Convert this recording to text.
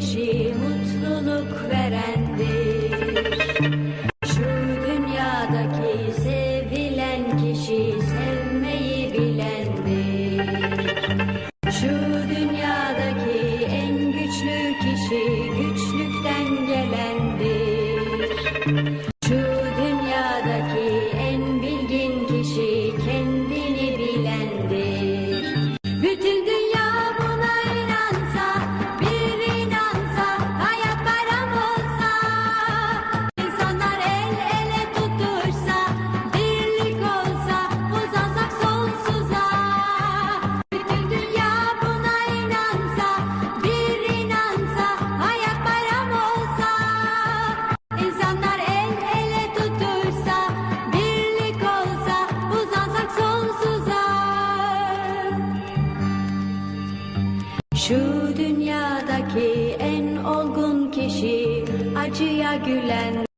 kişi mutluluk verendir. Şu dünyadaki sevilen kişi sev Şu dünyadaki en olgun kişi acıya gülen